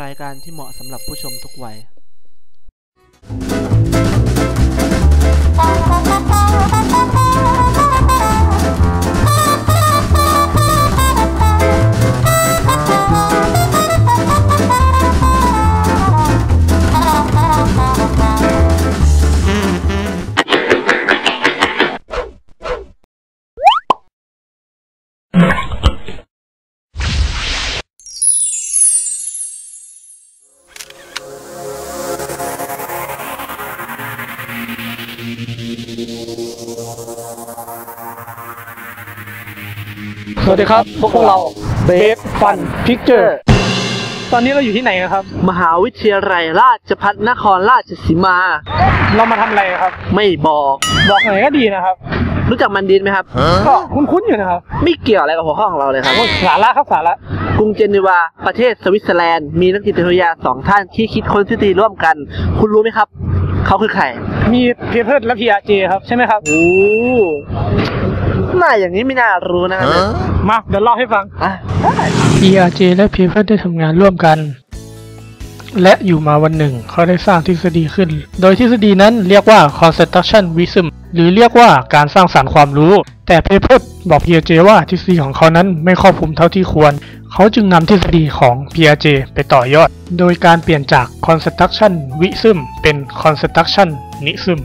รายการที่เหมาะสำหรับผู้ชมทุกวัย วัสดีครับ พวกเราเบฟฟันพิกเจอร์ ตอนนี้เราอยู่ที่ไหนครับ มหาวิทยาลัยราชภัฏนครราชสีมา เรามาทำอะไรครับ ไม่บอก บอกหน่อยก็ดีนะครับ รู้จักมันดินไหมครับ ก็คุ้นๆอยู่นะครับไม่เกี่ยวอะไรกับหัวข้อของเราเลยครับสาระครับสาระ กรุงเจนีวา ประเทศสวิตเซอร์แลนด์ มีนักจิตวิทยาสองท่านที่คิดค้นทฤษฎีร่วมกัน คุณรู้ไหมครับ เขาคือใคร มีเพเพิร์และพีอาร์เจครับ ใช่ไหมครับ โอ้ หน้าอย่างนี้ไม่น่ารู้นะครับเนี่ยมาเดี๋ยวเล่าให้ฟัง อะ ERJ และ p ีเพิร์ได้ทำงานร่วมกัน และอยู่มาวันหนึ่ง เขาได้สร้างทฤษฎีขึ้น โดยทฤษฎีนั้นเรียกว่า constructionism หรือเรียกว่าการสร้างสารรค์ความรู้ แต่ p ีเพิร์บอก PRJ ว่าทฤษฎีของเขานั้นไม่ครอบคลุมเท่าที่ควร เขาจึงนำทฤษฎีของ PRJ ไปต่อยอด โดยการเปลี่ยนจาก constructionism เป็น constructionism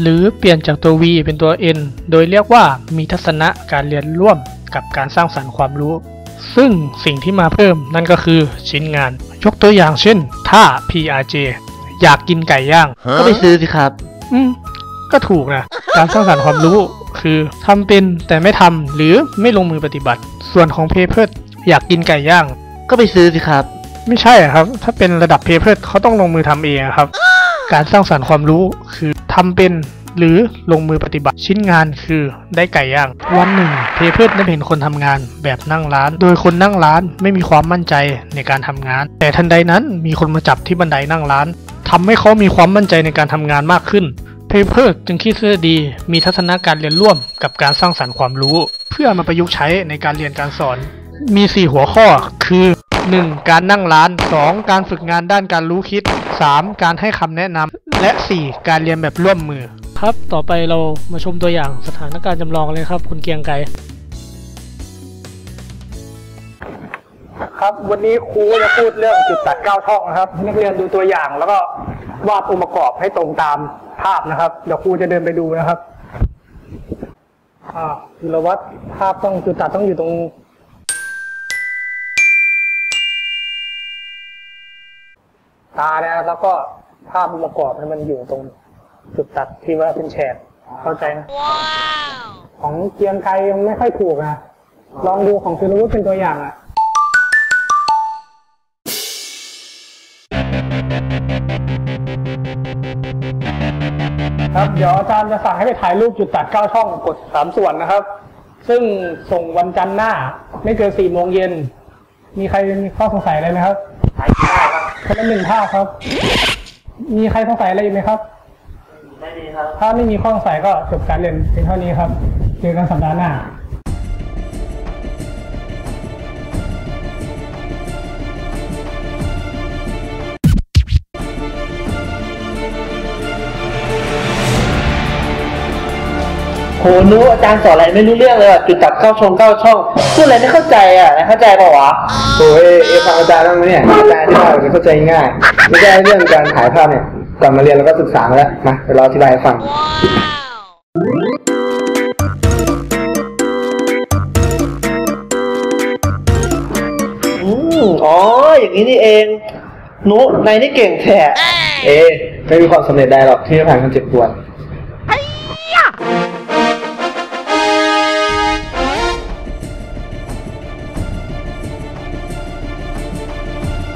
หรือเปลี่ยนจากตัว V เป็นตัว N โดยเรียกว่ามีทัศนะการเรียนร่วมกับการสร้างสรรค์ความรู้ ซึ่งสิ่งที่มาเพิ่มนั่นก็คือชิ้นงาน ยกตัวอย่างเช่น ถ้า PRJ อยากกินไก่ย่าง ก็ไปซื้อสิครับ อืม ก็ถูกนะ การสร้างสรรค์ความรู้คือทำเป็นแต่ไม่ทำหรือไม่ลงมือปฏิบัติ ส่วนของเพเพิร์อยากกินไก่ย่าง ก็ไปซื้อสิครับ ไม่ใช่อะครับ ถ้าเป็นระดับเพเพิร์เขาต้องลงมือทำเองอะครับ การสร้างสรรค์ความรู้คือทำเป็นหรือลงมือปฏิบัติชิ้นงานคือได้ไก่ย่าง วันหนึ่งเพเพิร์ได้เห็นคนทำงานแบบนั่งร้าน โดยคนนั่งร้านไม่มีความมั่นใจในการทำงาน แต่ทันใดนั้นมีคนมาจับที่บันไดนั่งร้านทำให้เขามีความมั่นใจในการทำงานมากขึ้น เพเพิร์จึงคิดทฤษฎีมีทัศนการเรียนร่วมกับการสร้างสรรค์ความรู้ เพื่อมาประยุกต์ใช้ในการเรียนการสอน มี 4 หัวข้อคือ 1. การนั่งร้าน 2. การฝึกงานด้านการรู้คิด 3. การให้คำแนะนำและ 4. การเรียนแบบร่วมมือ ครับต่อไปเรามาชมตัวอย่างสถานการณ์จำลองเลยครับ คุณเกียงไกรครับวันนี้ครูจะพูดเรื่องจุดตัดเก้าช่องนะครับให้นักเรียนดูตัวอย่างแล้วก็วาดองค์ประกอบให้ตรงตามภาพนะครับเดี๋ยวครูจะเดินไปดูนะครับอ่าธีรวัตรภาพต้องจุดตัดต้องอยู่ตรง ตาเนี่ยแล้วก็ภาพประกอบให้มันอยู่ตรงจุดตัดที่ว่าเป็นแฉกเข้าใจนะของเกียงไกรยังไม่ค่อยถูกนะลองดูของธีรวุฒเป็นตัวอย่างอะครับเดี๋ยวอาจารย์จะสั่งให้ไปถ่ายรูปจุดตัดเก้าช่องกดสามส่วนนะครับ ซึ่งส่งวันจันทร์หน้า ไม่เกินสี่โมงเย็น มีใครมีข้อสงสัยอะไรไหมครับ ครับคนละหนึ่งภาพครับ มีใครสงสัยอะไรอีกไหมครับ ไม่ดีครับ ถ้าไม่มีข้อสงสัยก็จบการเรียนเพียงเท่านี้ครับ เจอกันสัปดาห์หน้า โหนุอาจารย์สอนอะไรไม่รู้เรื่องเลยอะจุดตัดเก้าช่องเก้าช่องพูดอะไรไม่เข้าใจอะนายเข้าใจเปล่าวะโอ้ยเอฟังอาจารย์บ้างไหมเนี่ยอาจารย์อธิบายแบบเข้าใจง่าย ไม่ใช่เรื่องการถ่ายภาพเนี่ยก่อนมาเรียนเราก็ศึกษามาแล้วมาเดี๋ยวเราอธิบายให้ฟังอืมอ๋อ อย่างนี้นี่เองนุนายนี่เก่งแท้เอะไม่มีความสำเร็จใดหรอกที่ไม่ผ่านความเจ็บปวด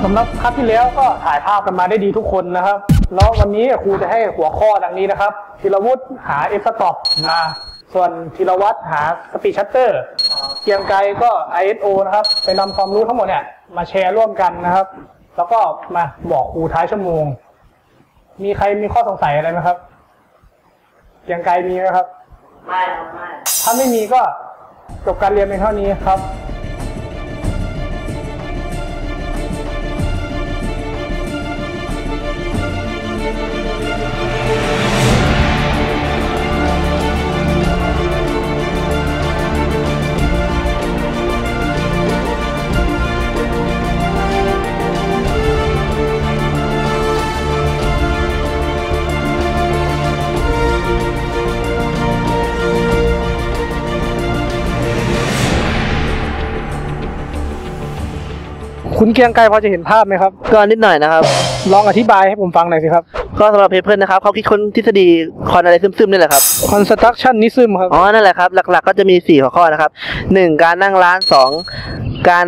สำหรับครั้งที่แล้วก็ถ่ายภาพกันมาได้ดีทุกคนนะครับ แล้ววันนี้ครูจะให้หัวข้อดังนี้นะครับธีรวุฒิหา f stop มาส่วนธีรวัตรหา speed shutter เกียงไกรก็ ISO นะครับไปนำความรู้ทั้งหมดเนี่ยมาแชร์ร่วมกันนะครับ แล้วก็มาบอกครูท้ายชั่วโมง มีใครมีข้อสงสัยอะไรไหมครับเกียงไกรมีไหมครับ ไม่ครับไม่ถ้าไม่มีก็จบการเรียนเพียงเท่านี้ครับ คุณเกรียงไกรพอจะเห็นภาพไหมครับ ก็นิดหน่อยนะครับ ลองอธิบายให้ผมฟังหน่อยสิครับ ก็สำหรับเพเพิลนะครับเขาคิดค้นทฤษฎีคอนอะไรซึมๆนี่แหละครับ constructionism ครับ อ๋อ นั่นแหละครับ หลักๆ ก็จะมี 4 หัวข้อนะครับ 1. การนั่งร้าน 2. การ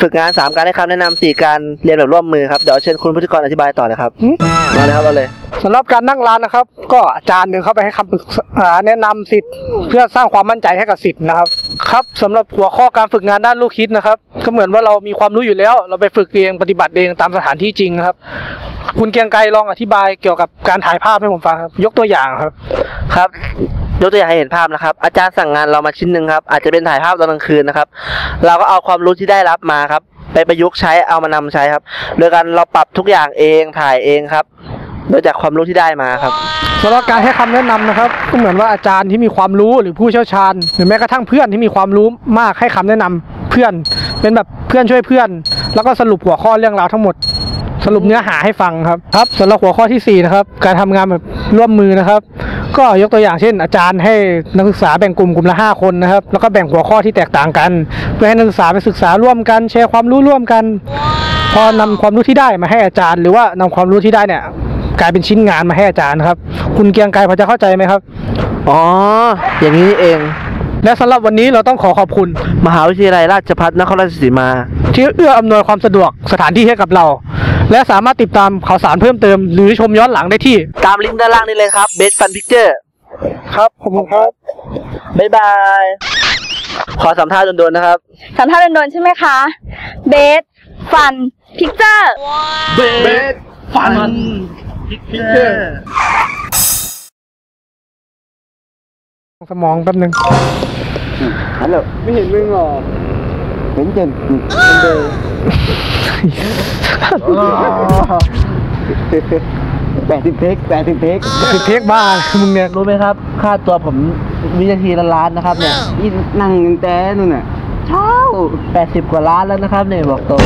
ฝึกงาน 3. การให้คำแนะนำ 4. การเรียนแบบร่วมมือครับ เดี๋ยวเชิญคุณพุทธิกรอธิบายต่อเลยครับหืมมาเลยครับเอาเลยสำหรับการนั่งร้านนะครับ ก็อาจารย์เดินเข้าไปให้คำปรึกษาแนะนำสิทธิ์เพื่อสร้างความมั่นใจให้กับสิทธิ์นะครับ ครับสำหรับหัวข้อการฝึกงานด้านลูกคิดนะครับ ก็เหมือนว่าเรามีความรู้อยู่แล้ว เราไปฝึกเองปฏิบัติเองตามสถานที่จริงครับ คุณเกียงไกรลองอธิบายเกี่ยวกับการถ่ายภาพให้ผมฟังครับ ยกตัวอย่างครับ ครับยกตัวอย่างให้เห็นภาพนะครับ อาจารย์สั่งงานเรามาชิ้นหนึ่งครับอาจจะเป็นถ่ายภาพตอนกลางคืนนะครับ เราก็เอาความรู้ที่ได้รับมาครับ ไปประยุกต์ใช้เอามานำใช้ครับ โดยการเราปรับทุกอย่างเองถ่ายเองครับ โดยจากความรู้ที่ได้มาครับ สำหรับการให้คำแนะนำนะครับ ก็เหมือนว่าอาจารย์ที่มีความรู้หรือผู้เชี่ยวชาญ หรือแม้กระทั่งเพื่อนที่มีความรู้มากให้คำแนะนำเพื่อน เป็นแบบเพื่อนช่วยเพื่อน แล้วก็สรุปหัวข้อเรื่องราวทั้งหมด สรุปเนื้อหาให้ฟังครับครับสำหรับหัวข้อที่สี่นะครับการทำงานแบบร่วมมือนะครับ ก็ยกตัวอย่างเช่น อาจารย์ให้นักศึกษาแบ่งกลุ่มกลุ่มละห้าคนนะครับแล้วก็แบ่งหัวข้อที่แตกต่างกัน เพื่อให้นักศึกษาไปศึกษาร่วมกันแชร์ความรู้ร่วมกัน พอนำความรู้ที่ได้มาให้อาจารย์ หรือว่านำความรู้ที่ได้เนี่ย กลายเป็นชิ้นงานมาให้อาจารย์ครับ คุณเกรียงไกรพอจะเข้าใจไหมครับ อ๋อ อย่างนี้นี่เอง และสำหรับวันนี้เราต้องขอขอบคุณ มหาวิทยาลัยราชภัฏนครราชสีมา ที่เอื้ออำนวยความสะดวกสถานที่ให้กับเรา และสามารถติดตามข่าวสารเพิ่มเติม หรือชมย้อนหลังได้ที่ ตามลิงก์ด้านล่างนี้เลยครับ Best Fun Picture ครับผมครับ บ๊ายบาย ขอสัมภาษณ์โดนๆนะครับ สัมภาษณ์โดนๆใช่ไหมคะ เบส ฟัน พิกเจอร์ Best Fun Picture สมองแป๊บนึงฮัลโหลไม่เห็นมึงหรอเห็นเจนเดินแปดสิบเทคแปดสิบเทคติดเทคบ้ามึงเนี่ยรู้ไหมครับ ค่าตัวผมวินาทีละล้านนะครับเนี่ยนี่นั่งตั้งแต่นู่นน่ะเช้าแปดสิบกว่าล้านแล้วนะครับเนี่ยบอกตรง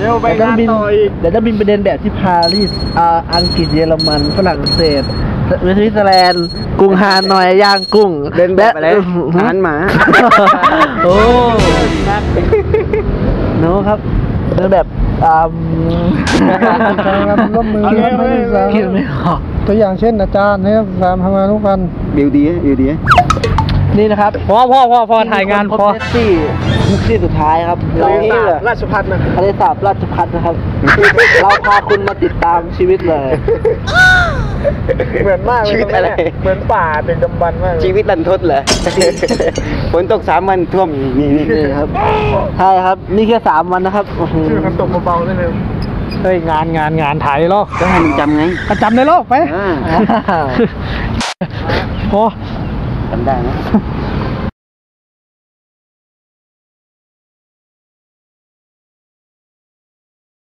เร็วไปเดี๋ยวต้องบินงานต่ออีก เดี๋ยวต้องบินไปเดินแบบที่ปารีสอ่าอังกฤษเยอรมันฝรั่งเศสสวิตเซอร์แลนด์กรุงฮานอยย่างกุ้งเดินแบบอะไรและอาหารหมา โอ้โน้ครับเดินแบบอ่าร่วมมือเอาเลยเอาเลยเอาเลยคิดไม่ออกตัวอย่างเช่นอาจารย์ให้นักศึกษาทำงานทุกวันบิวดีบิวดีนี่นะครับ พอพอพอพอถ่ายงานครบพอแท็กซี่ ที่สุดท้ายครับเราราชพัฒนะทะเลสาบราชพัฒนะครับ เราพาคุณมาติดตามชีวิตเลย เหมือนมากเลยชีวิตอะไรเหมือนป่าเป็นดำบันมากชีวิตรันทดเหรอ ฝนตกสามวันท่วมนี่นี่นี่ครับใช่ครับ นี่แค่สามวันนะครับโอ้โหชื่อมันตกเบาๆได้เลยเฮ้ยงานงานงานถ่ายเลยเหรอก็ให้มึงจำไงประจำเลยเหรอไป อ่าพอจำได้นะ